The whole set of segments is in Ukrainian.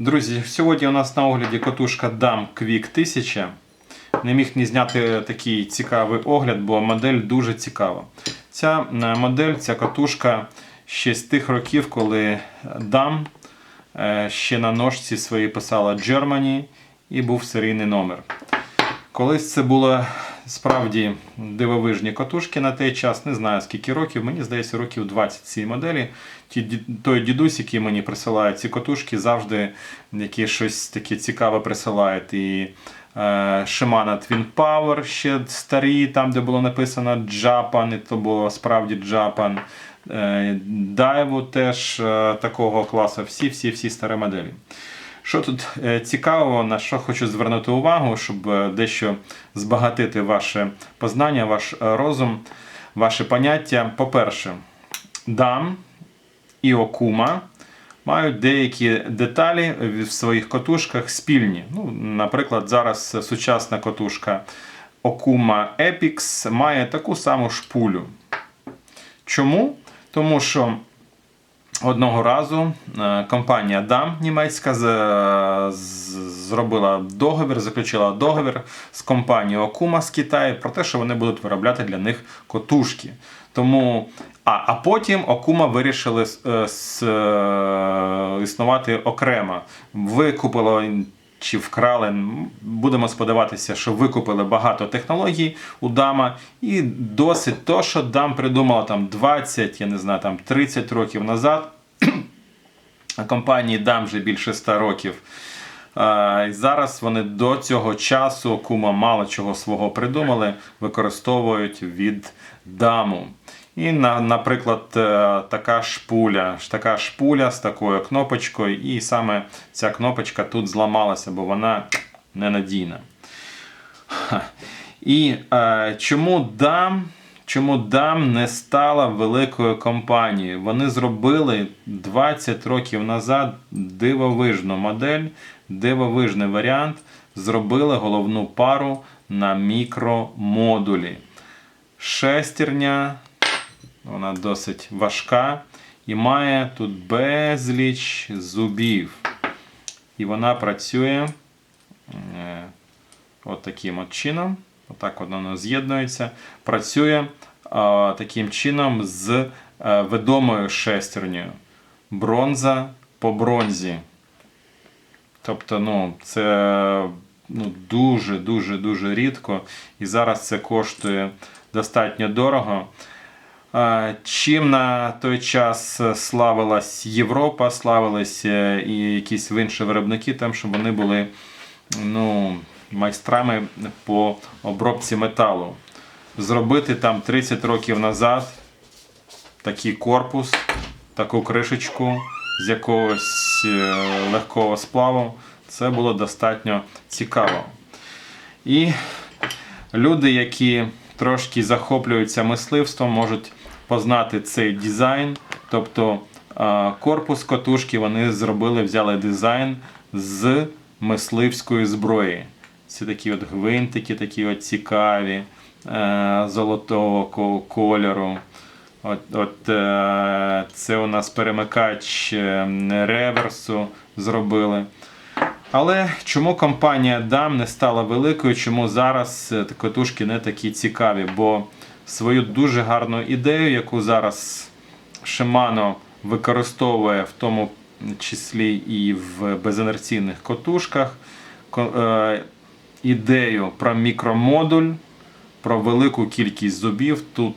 Друзі, сьогодні у нас на огляді катушка DAM Quick 1000. Не міг не зняти такий цікавий огляд, бо модель дуже цікава. Ця е, модель, ця катушка ще з тих років, коли DAM е, ще на ножці своїй писала Germany і був серійний номер. Колись це було справді дивовижні катушки на той час, не знаю скільки років, мені здається, років 20 цій моделі. Ті, той дідусь, який мені присилає ці катушки, завжди яке щось таке цікаве присилають. І е, Shimano Twin Power ще старі, там де було написано Japan, і то було справді Japan. Е, Daiwo теж е, такого класу, всі-всі-всі старі моделі. Що тут е, цікавого, на що хочу звернути увагу, щоб е, дещо збагатити ваше познання, ваш е, розум, ваше поняття. По-перше, дам і окума мають деякі деталі в своїх катушках спільні. Ну, наприклад, зараз сучасна катушка Okuma Epix має таку саму шпулю. Чому? Тому що Одного разу е, компанія DAM німецька з- зробила договір, заключила договір з компанією Окума з Китаю про те, що вони будуть виробляти для них котушки. Тому, а, а потім Окума вирішили е, с- е, існувати окремо. Викупило чи вкрали. Будемо сподіватися, що викупили багато технологій у Дама. І досить то, що Дам придумала там 20, я не знаю, там 30 років назад. А компанії Дам вже більше 100 років. І зараз вони до цього часу кума мало чого свого придумали, використовують від даму. І, наприклад, е, така шпуля, така шпуля з такою кнопочкою, і саме ця кнопочка тут зламалася, бо вона ненадійна. І е, чому дам? Чому дам не стала великою компанією? Вони зробили 20 років назад дивовижну модель, дивовижний варіант. Зробили головну пару на мікромодулі. Шестерня, вона досить важка і має тут безліч зубів. І вона працює е, от таким от чином. Отак от воно з'єднується. Працює е, таким чином з е, ведомою шестернею. Бронза по бронзі. Тобто, ну, це ну, дуже, дуже, дуже рідко. І зараз це коштує достатньо дорого. Чим на той час славилась Європа, славилися і якісь інші виробники, тим, що вони були ну, майстрами по обробці металу. Зробити там 30 років назад такий корпус, таку кришечку з якогось е, легкого сплаву, це було достатньо цікаво. І люди, які трошки захоплюються мисливством, можуть познати цей дизайн. Тобто корпус котушки вони зробили, взяли дизайн з мисливської зброї. Це такі от гвинтики, такі от цікаві, е, золотого кольору. От, от е, це у нас перемикач е, реверсу зробили. Але чому компанія DAM не стала великою, чому зараз катушки не такі цікаві? Бо свою дуже гарну ідею, яку зараз Shimano використовує в тому числі і в безінерційних котушках, е, ідею про мікромодуль, про велику кількість зубів. Тут,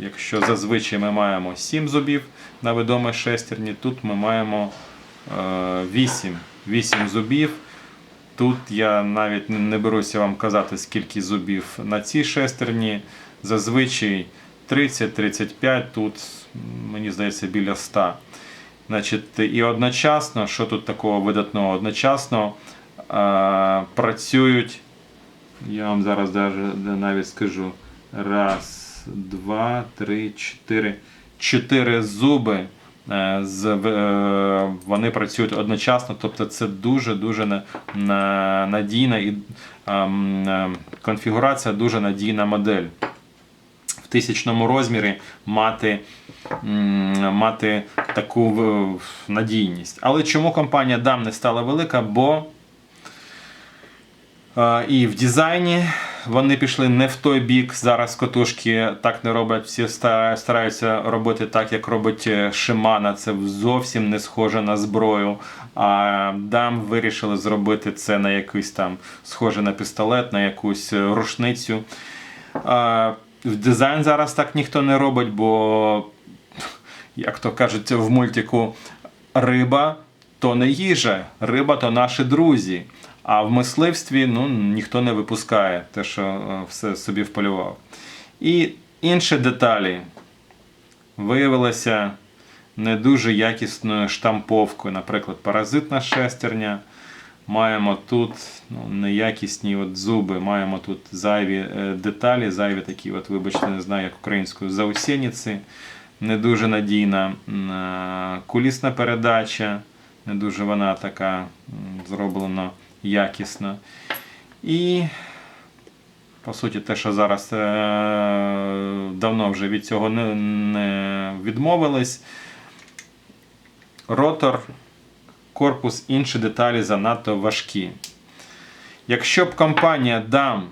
якщо зазвичай ми маємо 7 зубів на відомій шестерні, тут ми маємо 8, 8 зубів. Тут я навіть не беруся вам казати, скільки зубів на цій шестерні. Зазвичай 30-35, тут, мені здається, біля 100. Значить, і одночасно, що тут такого видатного? Одночасно е, працюють, я вам зараз навіть скажу, раз, два, три, чотири. Чотири зуби. е, З, е, вони працюють одночасно, тобто це дуже-дуже на, на, надійна і конфігурація дуже надійна модель. В тисячному розмірі мати, мати таку надійність. Але чому компанія DAM не стала велика? Бо Е, І в дизайні вони пішли не в той бік. Зараз котушки так не роблять. Всі стараються робити так, як робить е, Shimano. Це зовсім не схоже на зброю. А дам вирішили зробити це на якийсь там схоже на пістолет, на якусь е, рушницю. В дизайн зараз так ніхто не робить, бо як то кажуть в мультику, риба то не їжа, риба то наші друзі. А в мисливстві ну, ніхто не випускає те, що е, все собі вполював. І інші деталі виявилися не дуже якісною штамповкою. Наприклад, паразитна шестерня. Маємо тут ну, неякісні от зуби, маємо тут зайві е, деталі, зайві такі, от, вибачте, не знаю, як українською, заусениці. Не дуже надійна е, кулісна передача, не дуже вона така зроблена якісно. І, по суті, те, що зараз е, давно вже від цього не відмовились. Ротор, корпус, інші деталі занадто важкі. Якщо б компанія DAM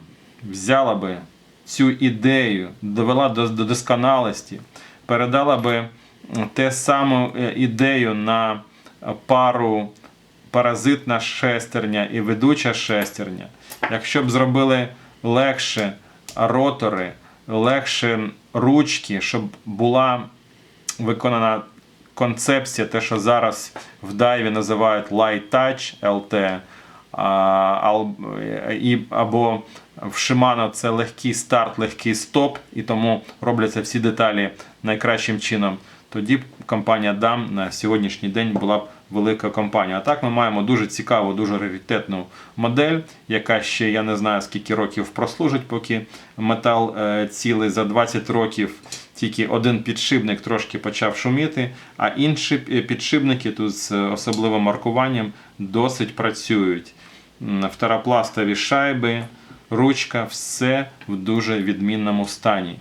взяла би цю ідею, довела до, до досконалості, передала би те саму е, ідею на пару паразитна шестерня і ведуча шестерня, якщо б зробили легше ротори, легше ручки, щоб була виконана концепція, те, що зараз в дайві називають Light Touch LT, або в Shimano це легкий старт, легкий стоп, і тому робляться всі деталі найкращим чином. Тоді компанія DAM на сьогоднішній день була б велика компанія. А так ми маємо дуже цікаву, дуже раритетну модель, яка ще я не знаю скільки років прослужить, поки метал е, цілий за 20 років. Тільки один підшипник трошки почав шуміти, а інші підшипники тут з особливим маркуванням досить працюють. Второпластові шайби, ручка, все в дуже відмінному стані.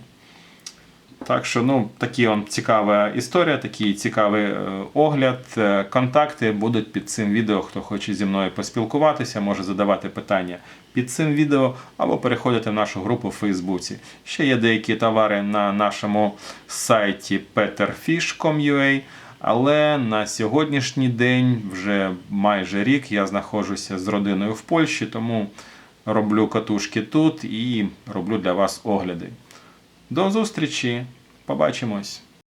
Так що, ну, такі он цікава історія, такий цікавий е, огляд. Е, Контакти будуть під цим відео. Хто хоче зі мною поспілкуватися, може задавати питання під цим відео або переходити в нашу групу в Фейсбуці. Ще є деякі товари на нашому сайті peterfish.com.ua, але на сьогоднішній день, вже майже рік, я знаходжуся з родиною в Польщі, тому роблю катушки тут і роблю для вас огляди. До зустрічі! Побачимось!